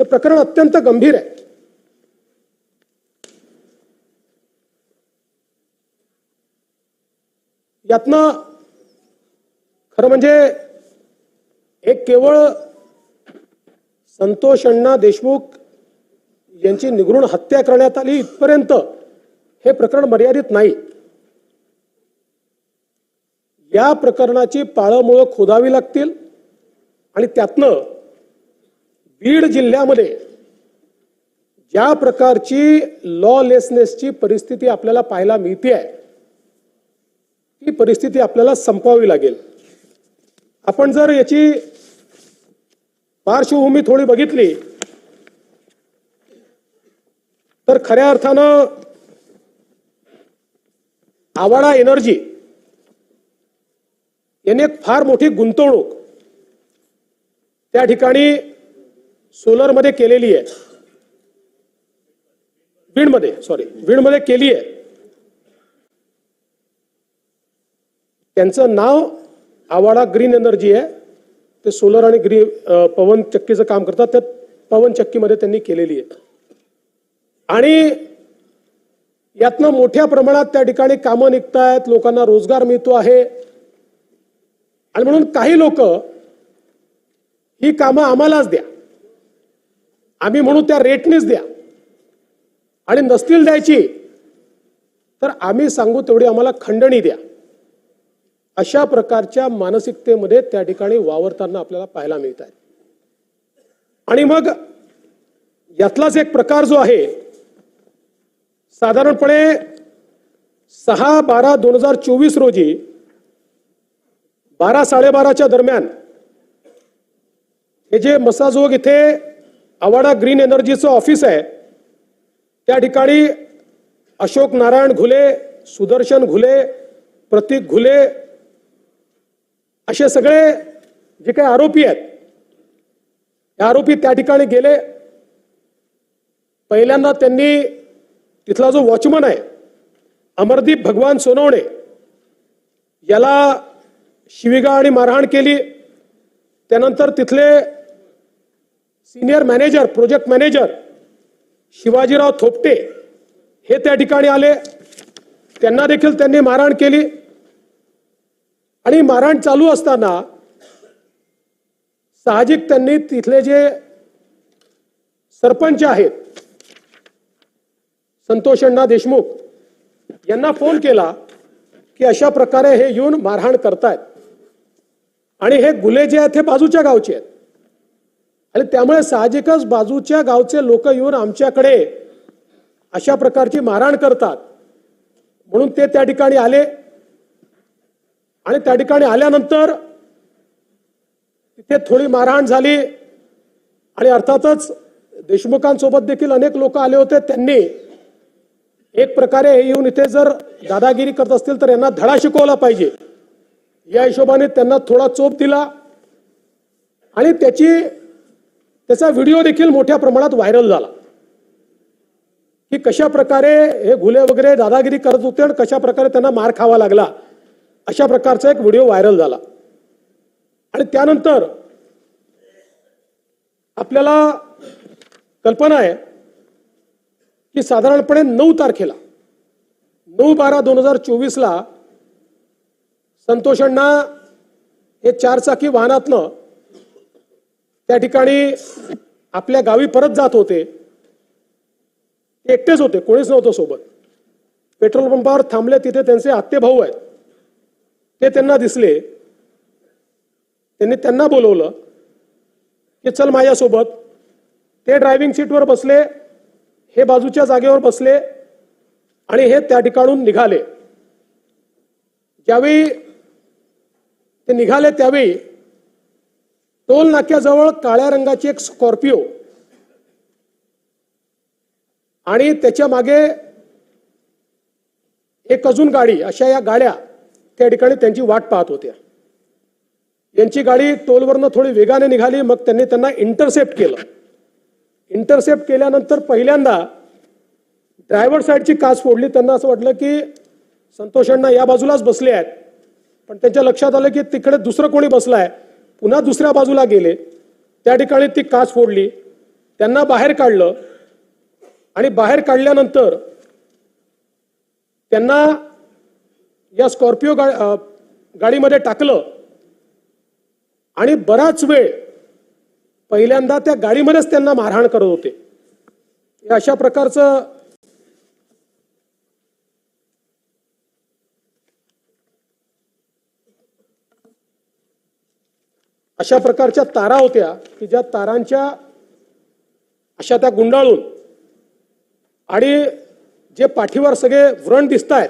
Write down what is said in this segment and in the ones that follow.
हे प्रकरण अत्यंत गंभीर आहे. यातनं खरं म्हणजे एक केवळ संतोष अण्णा देशमुख यांची निगृण हत्या करण्यात आली इथपर्यंत हे प्रकरण मर्यादित नाही. या प्रकरणाची पाळंमुळं खोदावी लागतील आणि त्यातनं बीड जिल्ह्यामध्ये ज्या प्रकारची लॉलेसनेसची परिस्थिती आपल्याला पाहायला मिळते आहे ती परिस्थिती आपल्याला संपवावी लागेल. आपण जर याची पार्श्वभूमी थोडी बघितली तर खऱ्या अर्थानं आवाडा एनर्जी यांनी एक फार मोठी गुंतवणूक त्या ठिकाणी सोलरमध्ये केलेली आहे. बीडमध्ये सॉरी बीडमध्ये केली आहे. त्यांचं नाव आवाडा ग्रीन एनर्जी आहे. ते सोलर आणि ग्री पवन चक्कीचं काम करतात. त्या पवन चक्कीमध्ये त्यांनी केलेली आहे. आणि यातनं मोठ्या प्रमाणात त्या ठिकाणी कामं निघतायत. लोकांना रोजगार मिळतो आहे. आणि म्हणून काही लोक ही कामं आम्हालाच द्या. आम्ही म्हणू त्या रेटनेच द्या. आणि नसतील द्यायची तर आम्ही सांगू तेवढी आम्हाला खंडणी द्या. अशा प्रकारच्या मानसिकतेमध्ये त्या ठिकाणी वावरताना आपल्याला पाहायला मिळत आहे आणि मग यातलाच एक प्रकार जो आहे साधारणपणे सहा बारा दोन हजार चोवीस रोजी बारा साडेबाराच्या दरम्यान हे जे मसाजोग इथे आवाडा ग्रीन एनर्जीचं ऑफिस आहे. त्या ठिकाणी अशोक नारायण घुले सुदर्शन घुले प्रतीक घुले असे सगळे जे काही आरोपी आहेत हे आरोपी त्या ठिकाणी गेले. पहिल्यांदा त्यांनी तिथला जो वॉचमन आहे अमरदीप भगवान सोनवणे याला शिविगा आणि मारहाण केली. त्यानंतर तिथले senior manager project manager Shivajirao Thopate हे त्या ठिकाणी आले. त्यांना देखील त्यांनी मारहाण केली. आणि मारहाण चालू असताना साहजिक त्यांनी तिथले जे सरपंच आहेत संतोष अण्णा देशमुख यांना फोन केला की अशा प्रकारे हे येऊन मारहाण करतायत. आणि हे गुले जे आहेत हे बाजूच्या गावचे आहेत. आणि त्यामुळे साहजिकच बाजूच्या गावचे लोक येऊन आमच्याकडे अशा प्रकारची मारहाण करतात. म्हणून ते त्या ठिकाणी आले. आणि त्या ठिकाणी आल्यानंतर तिथे थोडी मारहाण झाली. आणि अर्थातच देशमुखांसोबत देखील अनेक लोक आले होते. त्यांनी एक प्रकारे हे येऊन इथे जर दादागिरी करत असतील तर यांना धडा शिकवला पाहिजे. या हिशोबाने त्यांना थोडा चोप दिला. आणि त्याची त्याचा व्हिडिओ देखील मोठ्या प्रमाणात व्हायरल झाला. की कशा प्रकारे हे घुले वगैरे दादागिरी करत होते आणि कशा प्रकारे त्यांना मार खावा लागला अशा प्रकारचा एक व्हिडिओ व्हायरल झाला. आणि त्यानंतर आपल्याला कल्पना आहे की साधारणपणे नऊ तारखेला नऊ बारा दोन हजार चोवीसला संतोष अण्णा हे चारचाकी वाहनातनं त्या ठिकाणी आपल्या गावी परत जात होते. एकटेच होते कोणीच नव्हतं सोबत. पेट्रोल पंपावर थांबले तिथे त्यांचे आत्ते भाऊ आहेत. ते त्यांना दिसले. त्यांनी त्यांना बोलवलं की चल माझ्यासोबत. ते ड्रायव्हिंग सीटवर बसले हे बाजूच्या जागेवर बसले आणि हे त्या ठिकाणून निघाले. ज्यावेळी ते निघाले त्यावेळी टोल नाक्याजवळ काळ्या रंगाची एक स्कॉर्पिओ. आणि त्याच्यामागे एक अजून गाडी अशा या गाड्या त्या ठिकाणी त्यांची वाट पाहत होत्या. यांची गाडी टोलवरनं थोडी वेगाने निघाली मग त्यांनी त्यांना इंटरसेप्ट केलं. इंटरसेप्ट केल्यानंतर पहिल्यांदा ड्रायव्हर साईडची काच फोडली. त्यांना असं वाटलं की संतोष अण्णा या बाजूलाच बसले आहेत. पण त्यांच्या लक्षात आलं की तिकडे दुसरं कोणी बसलं आहे पुन्हा दुसऱ्या बाजूला गेले. त्या ठिकाणी ती काच फोडली. त्यांना बाहेर काढलं. आणि बाहेर काढल्यानंतर त्यांना या स्कॉर्पिओ गा गाडीमध्ये टाकलं. आणि बराच वेळ पहिल्यांदा त्या गाडीमध्येच त्यांना मारहाण करत होते. अशा प्रकारचं अशा प्रकारच्या तारा होत्या की ज्या तारांच्या अशा त्या गुंडाळून आणि जे पाठीवर सगळे व्रण दिसत आहेत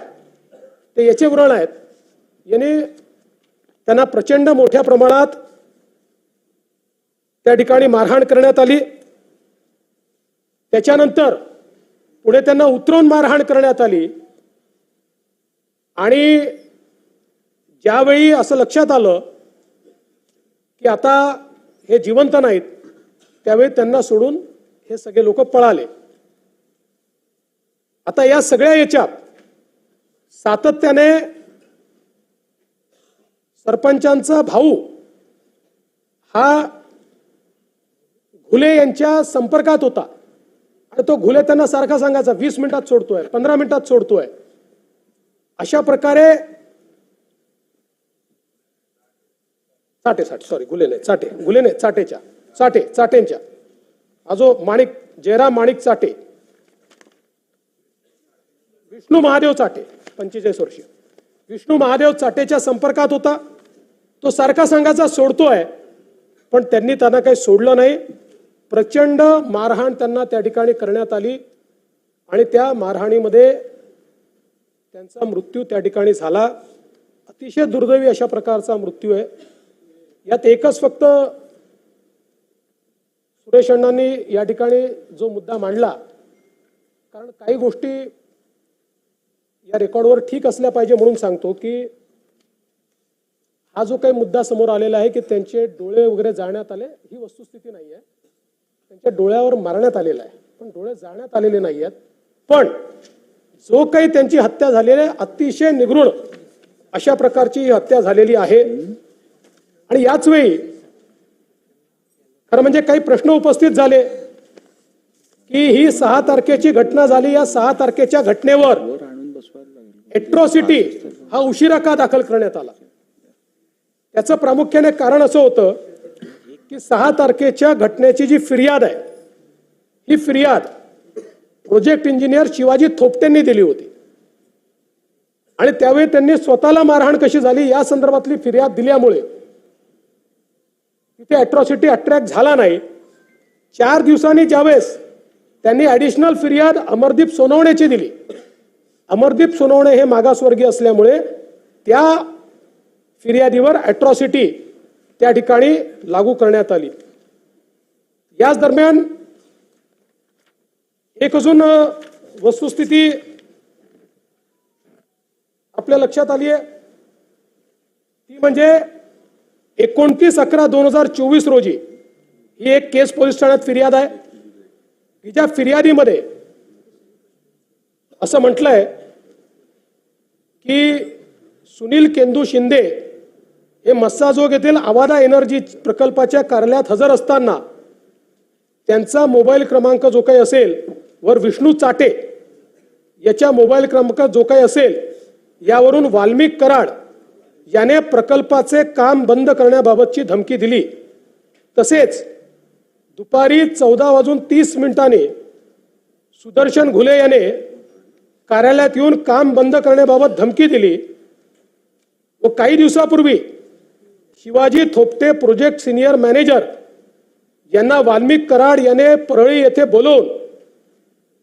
ते याचे व्रण आहेत. याने त्यांना प्रचंड मोठ्या प्रमाणात त्या ठिकाणी मारहाण करण्यात आली. त्याच्यानंतर पुढे त्यांना उतरवून मारहाण करण्यात आली. आणि ज्यावेळी असं लक्षात आलं की आता हे जिवंत नाहीत त्यावेळी त्यांना सोडून हे सगळे लोक पळाले. आता या सगळ्या याच्यात सातत्याने सरपंचांचा भाऊ हा घुले यांच्या संपर्कात होता. आणि तो घुले त्यांना सारखा सांगायचा वीस मिनिटात सोडतोय पंधरा मिनिटात सोडतोय. अशा प्रकारे चाटे साठे सॉरी गुले नाही चाटे गुले नाही चाटेच्या चाटे चाटेंच्या. हा जो माणिक जयराम माणिक चाटे. विष्णू महादेव चाटे पंचेचाळीस वर्षीय. विष्णू महादेव चाटेच्या संपर्कात होता. तो सारखा सांगायचा सोडतोय पण त्यांनी त्यांना काही सोडलं नाही. प्रचंड मारहाण त्यांना त्या ठिकाणी करण्यात आली. आणि त्या मारहाणीमध्ये त्यांचा मृत्यू त्या ठिकाणी झाला. अतिशय दुर्दैवी अशा प्रकारचा मृत्यू आहे. यात एकच फक्त सुरेश अण्णांनी या ठिकाणी जो मुद्दा मांडला कारण काही गोष्टी या रेकॉर्डवर ठीक असल्या पाहिजे म्हणून सांगतो की हा जो काही मुद्दा समोर आलेला आहे की त्यांचे डोळे वगैरे जाळण्यात आले ही वस्तुस्थिती नाही आहे. त्यांच्या डोळ्यावर मारण्यात आलेला आहे. पण डोळे जाळण्यात आलेले नाही आहेत. पण जो काही त्यांची हत्या झालेली आहे अतिशय निगृण अशा प्रकारची ही हत्या झालेली आहे. आणि याच वेळी खरं म्हणजे काही प्रश्न उपस्थित झाले की ही सहा तारखेची घटना झाली. या सहा तारखेच्या घटनेवर एट्रॉसिटी हा उशिरा का दाखल करण्यात आला? त्याचं प्रामुख्याने कारण असं होतं की सहा तारखेच्या घटनेची जी फिर्याद आहे ही फिर्याद प्रोजेक्ट इंजिनियर शिवाजी थोपटेंनी दिली होती. आणि त्यावेळी त्यांनी स्वतःला मारहाण कशी झाली या संदर्भातली फिर्याद दिल्यामुळे तिथे अट्रॉसिटी अट्रॅक्ट झाला नाही. चार दिवसांनी ज्यावेळेस त्यांनी ऍडिशनल फिर्याद अमरदीप सोनवणेची दिली. अमरदीप सोनवणे हे मागासवर्गीय असल्यामुळे त्या फिर्यादीवर ॲट्रॉसिटी त्या ठिकाणी लागू करण्यात आली. याच दरम्यान एक अजून वस्तुस्थिती आपल्या लक्षात आली आहे ती म्हणजे एकोणतीस अकरा दोन हजार चोवीस रोजी ही एक केस पोलीस ठाण्यात फिर्याद आहे. तिच्या फिर्यादीमध्ये असं म्हटलंय की सुनील केंदू शिंदे हे मस्साजोग येथील आवादा एनर्जी प्रकल्पाच्या कार्यालयात हजर असताना त्यांचा मोबाईल क्रमांक जो काही असेल वर विष्णू चाटे याच्या मोबाईल क्रमांक जो काही असेल यावरून वाल्मिक कराड याने प्रकल्पाचे काम बंद करण्याबाबतची धमकी दिली. तसेच दुपारी चौदा वाजून तीस मिनिटांनी सुदर्शन घुले याने कार्यालयात येऊन काम बंद करण्याबाबत धमकी दिली. व काही दिवसापूर्वी Shivaji Thopate project senior manager यांना वाल्मिक कराड याने परळी येथे बोलवून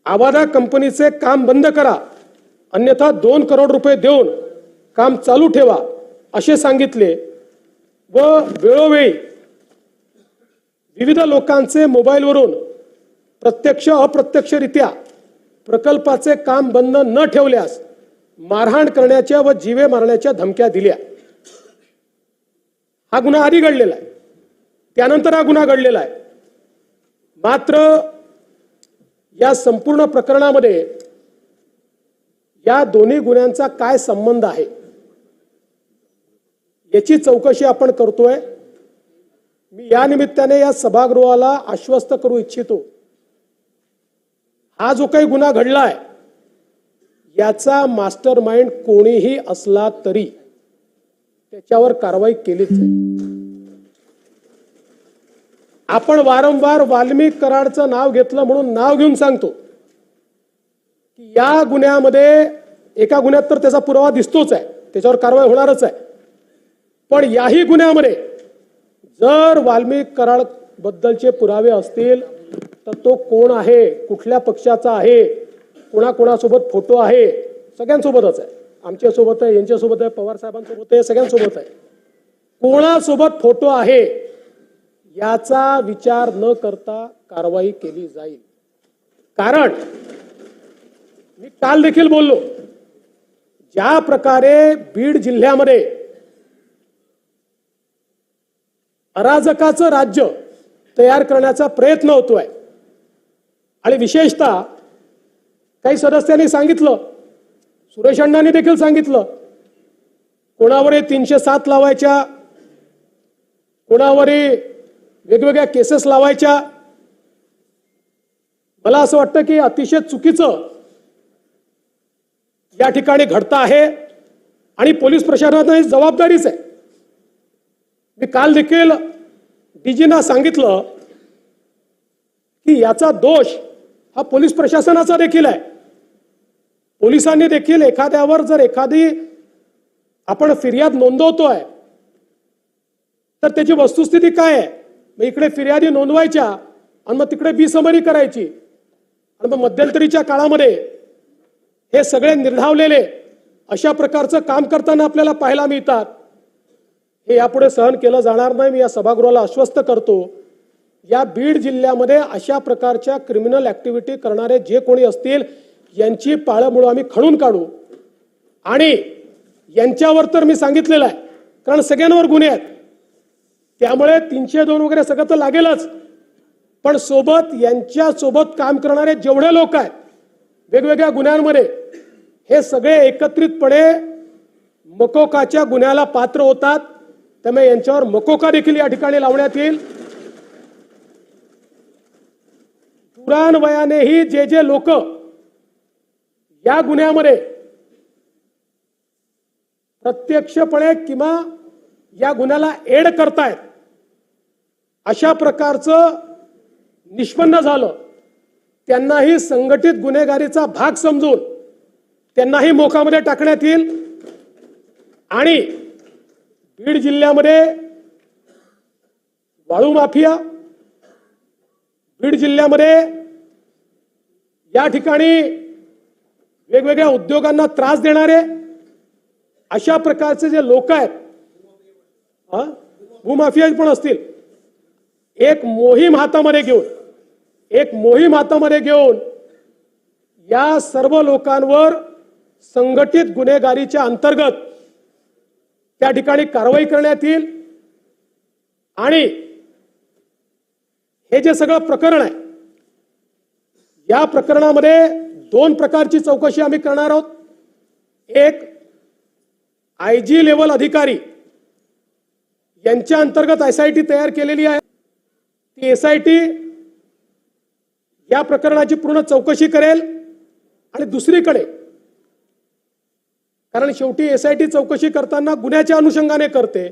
आवादा कंपनीचे काम बंद करा. अन्यथा दोन करोड रुपये देऊन काम चालू ठेवा. असे सांगितले व वेळोवेळी विविध लोकांचे मोबाईलवरून प्रत्यक्ष अप्रत्यक्षरित्या प्रकल्पाचे काम बंद न ठेवल्यास मारहाण करण्याच्या व जीवे मारण्याच्या धमक्या दिल्या. हा गुन्हा आधी घडलेला आहे. त्यानंतर हा गुन्हा घडलेला आहे. मात्र या संपूर्ण प्रकरणामध्ये या दोन्ही गुन्ह्यांचा काय संबंध आहे? याची चौकशी आपण करतोय. मी या निमित्ताने या सभागृहाला आश्वस्त करू इच्छितो. हा जो काही गुन्हा घडलाय याचा मास्टर माइंड कोणीही असला तरी त्याच्यावर कारवाई केलीच आहे. आपण वारंवार वाल्मिक कराडचं नाव घेतलं म्हणून नाव घेऊन सांगतो. की या गुन्ह्यामध्ये एका गुन्ह्यात तर त्याचा पुरावा दिसतोच आहे. त्याच्यावर कारवाई होणारच आहे. पण याही गुन्ह्यामध्ये जर वाल्मिक कराड बद्दलचे पुरावे असतील तर तो कोण आहे कुठल्या पक्षाचा आहे कोणाकोणासोबत फोटो आहे सगळ्यांसोबतच आहे. आमच्यासोबत आहे यांच्यासोबत आहे पवार साहेबांसोबत आहे सगळ्यांसोबत आहे. कोणासोबत फोटो आहे याचा विचार न करता कारवाई केली जाईल. कारण मी काल देखील बोललो ज्या प्रकारे बीड जिल्ह्यामध्ये अराजकाचं राज्य तयार करण्याचा प्रयत्न होतोय. आणि विशेषतः काही सदस्यांनी सांगितलं सुरेश अण्णांनी देखील सांगितलं कोणावरही तीनशे सात लावायच्या कोणावरही वेगवेगळ्या केसेस लावायच्या मला असं वाटतं की अतिशय चुकीचं या ठिकाणी घडतं आहे आणि पोलीस प्रशासनाची जबाबदारीच आहे. मी काल देखील डीजीना सांगितलं की याचा दोष हा पोलीस प्रशासनाचा देखील आहे. पोलिसांनी देखील एखाद्यावर जर एखादी आपण फिर्याद नोंदवतोय तर त्याची वस्तुस्थिती काय आहे? मग इकडे फिर्यादी नोंदवायच्या आणि मग तिकडे बिसमरी करायची. आणि मग मध्यंतरीच्या काळामध्ये हे सगळे निर्धावलेले अशा प्रकारचं काम करताना आपल्याला पाहायला मिळतात. हे यापुढे सहन केलं जाणार नाही. मी या सभागृहाला आश्वस्त करतो या बीड जिल्ह्यामध्ये अशा प्रकारच्या क्रिमिनल ऍक्टिव्हिटी करणारे जे कोणी असतील यांची पाळंमुळं आम्ही खणून काढू. आणि यांच्यावर तर मी सांगितलेलं आहे कारण सगळ्यांवर गुन्हे आहेत. त्यामुळे तीनशे दोन वगैरे सगळं तर लागेलच. पण सोबत यांच्यासोबत काम करणारे जेवढे लोक आहेत वेगवेगळ्या गुन्ह्यांमध्ये हे सगळे एकत्रितपणे मकोकाच्या गुन्ह्याला पात्र होतात. त्यामुळे यांच्यावर मकोका देखील या ठिकाणी लावण्यात येईल. पुराण वयानेही जे जे लोक या गुन्ह्यामध्ये प्रत्यक्षपणे किंवा या गुन्ह्याला एड करतायत अशा प्रकारचं निष्पन्न झालं. त्यांनाही संघटित गुन्हेगारीचा भाग समजून त्यांनाही मोकामध्ये टाकण्यात येईल आणि बीड जिल्ह्यामध्ये वाळू माफिया बीड जिल्ह्यामध्ये या ठिकाणी वेगवेगळ्या उद्योगांना त्रास देणारे अशा प्रकारचे जे लोक आहेत भूमाफिया पण असतील. एक मोहीम हातामध्ये घेऊन एक मोहीम हातामध्ये घेऊन या सर्व लोकांवर संघटित गुन्हेगारीच्या अंतर्गत त्या ठिकाणी कारवाई करण्यात येईल. आणि हे जे सगळं प्रकरण आहे या प्रकरणामध्ये दोन प्रकारची चौकशी आम्ही करणार आहोत. एक आय जी लेवल अधिकारी यांच्या अंतर्गत एस आय टी तयार केलेली आहे. ती एस आय टी या प्रकरणाची पूर्ण चौकशी करेल. आणि दुसरीकडे कारण शेवटी एस आय टी चौकशी करताना गुन्ह्याच्या अनुषंगाने करते.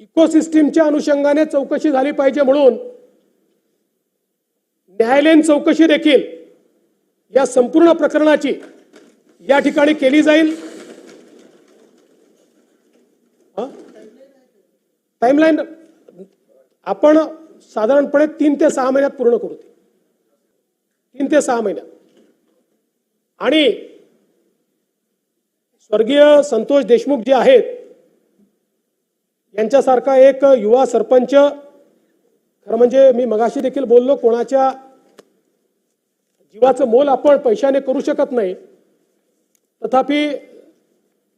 इकोसिस्टीमच्या अनुषंगाने चौकशी झाली पाहिजे म्हणून न्यायालयीन चौकशी देखील या संपूर्ण प्रकरणाची या ठिकाणी केली जाईल. टाइमलाईन आपण साधारणपणे तीन ते सहा महिन्यात पूर्ण करू. तीन ते सहा महिन्यात. आणि स्वर्गीय संतोष देशमुख जे आहेत यांच्यासारखा एक युवा सरपंच खरं म्हणजे मी मगाशी देखील बोललो कोणाच्या जीवाचं मोल आपण पैशाने करू शकत नाही. तथापि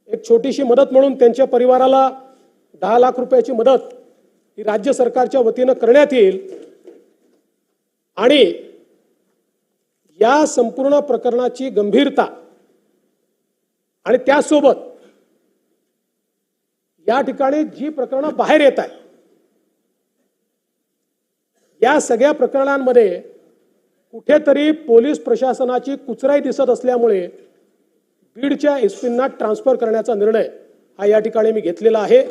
एक छोटीशी मदत म्हणून त्यांच्या परिवाराला दहा लाख रुपयाची मदत ही राज्य सरकारच्या वतीनं करण्यात येईल. आणि या संपूर्ण प्रकरणाची गंभीरता आणि त्यासोबत या ठिकाणी जी प्रकरणं बाहेर येत आहे या सगळ्या प्रकरणांमध्ये कुठेतरी पोलीस प्रशासनाची कुचराई दिसत असल्यामुळे बीडच्या एसपींना ट्रान्सफर करण्याचा निर्णय हा या ठिकाणी मी घेतलेला आहे.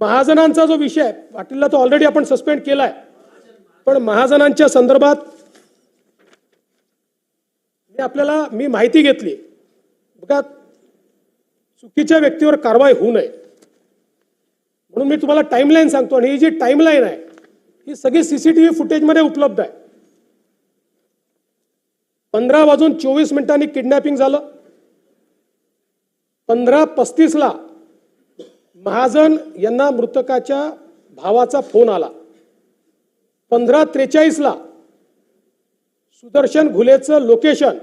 महाजनांचा जो विषय पाटीलला तो ऑलरेडी आपण सस्पेंड केलाय. पण महाजनांच्या संदर्भात ते आपल्याला मी माहिती घेतली. बघा चुकीच्या व्यक्तीवर कारवाई होऊ नये. म्हणून मी तुम्हाला टाईमलाईन सांगतो आणि ही जी टाईमलाईन आहे ही सगळी सीसीटीव्ही फुटेजमध्ये उपलब्ध आहे. पंधरा वाजून चोवीस मिनिटांनी किडनॅपिंग झालं. पंधरा पस्तीसला महाजन यांना मृतकाच्या भावाचा फोन आला. पंधरा त्रेचाळीसला सुदर्शन घुलेचं लोकेशन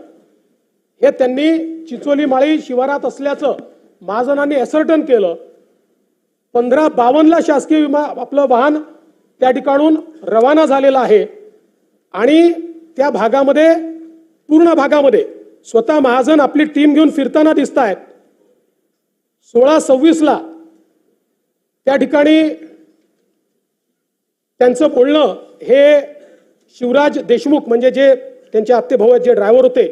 हे त्यांनी चिचोली माळी शिवारात असल्याचं महाजनांनी एसर्टन केलं. पंधरा बावन्नला शासकीय विमा आपलं वाहन त्या ठिकाणून रवाना झालेलं आहे. आणि त्या भागामध्ये पूर्ण भागामध्ये स्वतः महाजन आपली टीम घेऊन फिरताना दिसत आहेत सोळा सव्वीसला त्या ठिकाणी त्यांचं बोलणं हे शिवराज देशमुख म्हणजे जे त्यांचे आत्ते भाऊ आहेत जे ड्रायव्हर होते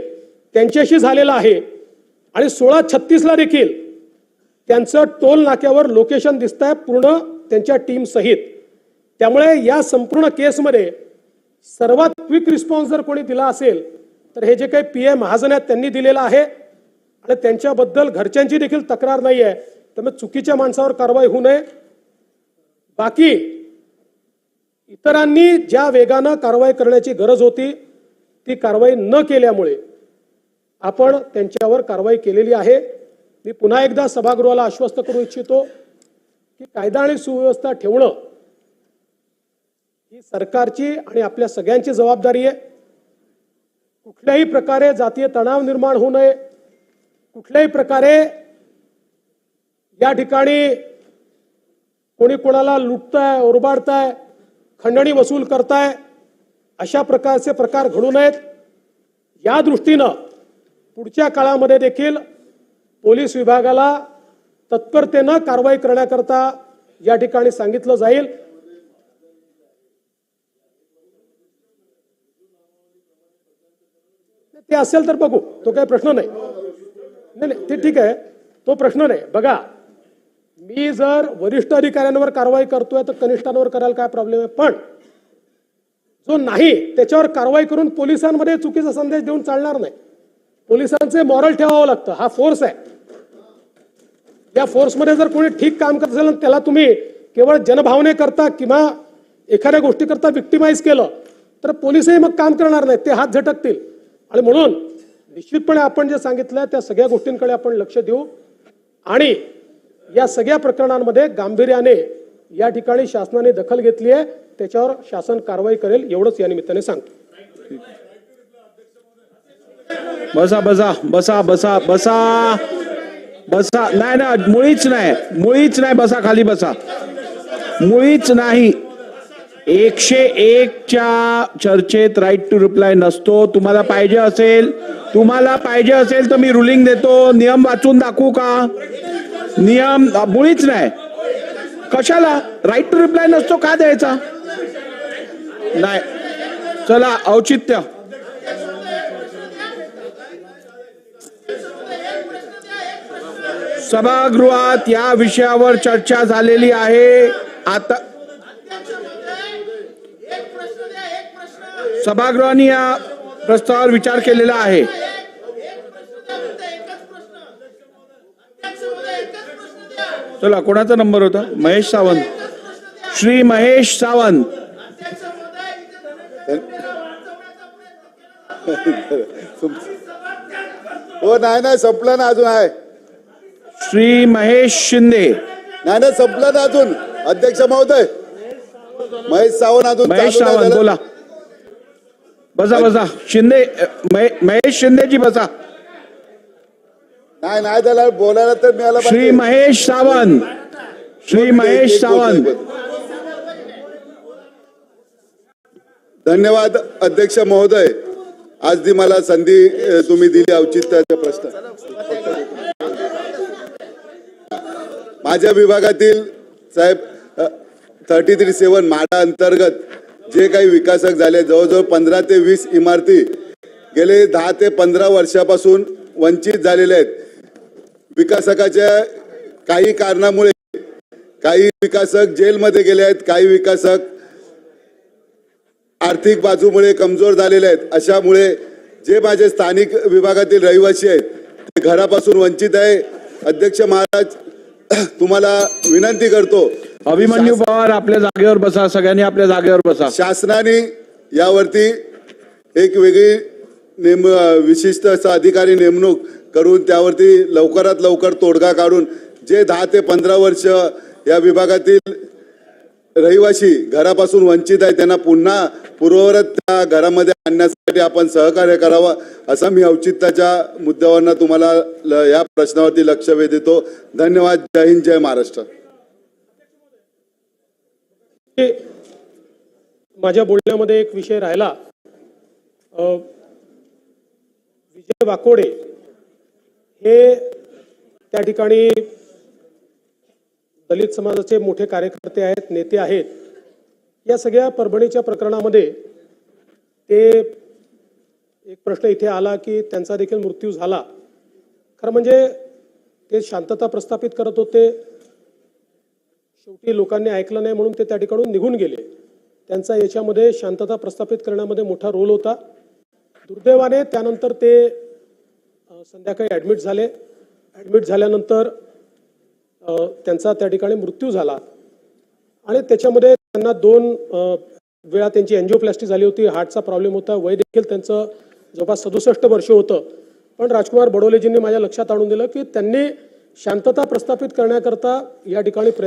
त्यांच्याशी झालेलं आहे. आणि सोळा छत्तीसला देखील त्यांचं टोल नाक्यावर लोकेशन दिसत आहे पूर्ण त्यांच्या टीम सहित. त्यामुळे या संपूर्ण केसमध्ये सर्वात क्विक रिस्पॉन्स जर कोणी दिला असेल तर हे जे काही पी एम महाजन आहेत त्यांनी दिलेलं आहे. आणि त्यांच्याबद्दल घरच्यांची देखील तक्रार नाही आहे. त्यामुळे चुकीच्या माणसावर कारवाई होऊ नये. बाकी इतरांनी ज्या वेगानं कारवाई करण्याची गरज होती ती कारवाई न केल्यामुळे आपण त्यांच्यावर कारवाई केलेली आहे. मी पुन्हा एकदा सभागृहाला आश्वस्त करू इच्छितो की कायदा आणि सुव्यवस्था ठेवणं ही सरकारची आणि आपल्या सगळ्यांची जबाबदारी आहे. कुठल्याही प्रकारे जातीय तणाव निर्माण होऊ नये. कुठल्याही प्रकारे या ठिकाणी कोणी कोणाला लुटताय ओरबाडताय खंडणी वसूल करताय अशा प्रकारचे प्रकार घडू नयेत. या दृष्टीनं पुढच्या काळामध्ये देखील पोलीस विभागाला तत्परतेनं कारवाई करण्याकरता या ठिकाणी सांगितलं जाईल. ते असेल तर बघू. तो काही प्रश्न नाही. नाही नाही ते ठीक आहे. तो प्रश्न नाही. बघा मी जर वरिष्ठ अधिकाऱ्यांवर कारवाई करतोय तर कनिष्ठांवर करायला काय प्रॉब्लेम आहे? पण जो नाही त्याच्यावर कारवाई करून पोलिसांमध्ये चुकीचा संदेश देऊन चालणार नाही. पोलिसांचे मॉरल ठेवावं लागतं. हा फोर्स आहे. या फोर्समध्ये जर कोणी ठीक काम करत असेल त्याला तुम्ही केवळ जनभावने करता किंवा एखाद्या गोष्टी करता विक्टिमाइज केलं तर पोलिसही मग काम करणार नाहीत. ते हात झटकतील. आणि म्हणून निश्चितपणे आपण जे सांगितलं त्या सगळ्या गोष्टींकडे आपण लक्ष देऊ. आणि या सगळ्या प्रकरणांमध्ये गांभीर्याने या ठिकाणी शासनाने दखल घेतली आहे. त्याच्यावर शासन कारवाई करेल एवढंच या निमित्ताने सांगतो. बसा बसा बसा बसा बसा बसा. नाही ना मुळीच नाही मुळीच नाही बसा खाली बसा. मुळीच नाही. एकशे एकच्या चर्चेत राईट टू रिप्लाय नसतो. तुम्हाला पाहिजे असेल तुम्हाला पाहिजे असेल तर मी रुलिंग देतो. नियम वाचून दाखवू का? नियम मुळीच नाही. कशाला? राईट टू रिप्लाय नसतो का द्यायचा? नाही. चला औचित्य. सभागृहात या विषयावर चर्चा झालेली आहे. आता सभागृहाने या प्रस्तावावर विचार केलेला आहे. चला कोणाचा नंबर होता? महेश सावंत. श्री महेश सावंत. हो नाही नाही संपलं ना अजून आहे. श्री महेश शिंदे. नाही नाही संपलं ना अजून. अध्यक्ष महोदय. महेश सावंत अजून महेश चालू नाही सावंत झालं. बोला. बसा बसा. शिंदे अ, महे- महेश शिंदेजी बसा. नाही नाही त्याला बोलायला तर मिळालं श्री पाहिजे. महेश सावंत. श्री महेश सावंत. धन्यवाद अध्यक्ष महोदय. आज ती मला संधी अ, तुम्ही दिली औचित्याचा प्रश्न. माझ्या विभागातील साहेब थर्टी थ्री सेवन माडा अंतर्गत जे काही विकासक झाले जवळजवळ पंधरा ते वीस इमारती गेले दहा ते पंधरा वर्षापासून वंचित झालेले आहेत. विकासकाच्या काही कारणामुळे काही विकासक जेलमध्ये गेले आहेत काही विकासक आर्थिक बाजूमुळे कमजोर झालेले आहेत. अशामुळे जे माझे स्थानिक विभागातील रहिवासी आहेत ते घरापासून वंचित आहे. अध्यक्ष महाराज तुम्हाला विनंती करतो अभिमन्यू पवार आपल्या जागेवर बसा सगळ्यांनी आपल्या जागेवर बसा. शासनाने यावरती एक वेगळी नेम विशिष्ट असं अधिकारी नेमणूक करून त्यावरती लवकरात लवकर तोडगा काढून जे दहा ते पंधरा वर्ष या विभागातील रहिवासी घरापासून वंचित आहे त्यांना पुन्हा पूर्ववत त्या घरामध्ये आणण्यासाठी आपण सहकार्य करावं असा मी औचित्याच्या मुद्द्यावरनं तुम्हाला या प्रश्नावरती लक्ष वेधतो. धन्यवाद. जय हिंद जय महाराष्ट्र. माझ्या बोलण्यामध्ये एक विषय राहिला. विजय वाकोडे हे त्या ठिकाणी दलित समाजाचे मोठे कार्यकर्ते आहेत नेते आहेत. या सगळ्या परभणीच्या प्रकरणामध्ये ते एक प्रश्न इथे आला की त्यांचा देखील मृत्यू झाला. खरं म्हणजे ते शांतता प्रस्थापित करत होते. शेवटी लोकांनी ऐकलं नाही म्हणून ते त्या ठिकाणून निघून गेले. त्यांचा याच्यामध्ये शांतता प्रस्थापित करण्यामध्ये मोठा रोल होता. दुर्दैवाने त्यानंतर ते संध्याकाळी ॲडमिट झाले. ॲडमिट झाल्यानंतर त्यांचा त्या ठिकाणी मृत्यू झाला. आणि त्याच्यामध्ये त्यांना दोन वेळा त्यांची एन्जिओप्लास्टी झाली होती हार्टचा प्रॉब्लेम होता वय देखील त्यांचं जवळपास सदुसष्ट वर्ष होतं. पण राजकुमार बडोलेजींनी माझ्या लक्षात आणून दिलं की त्यांनी शांतता प्रस्थापित करण्याकरता या ठिकाणी प्रयत्न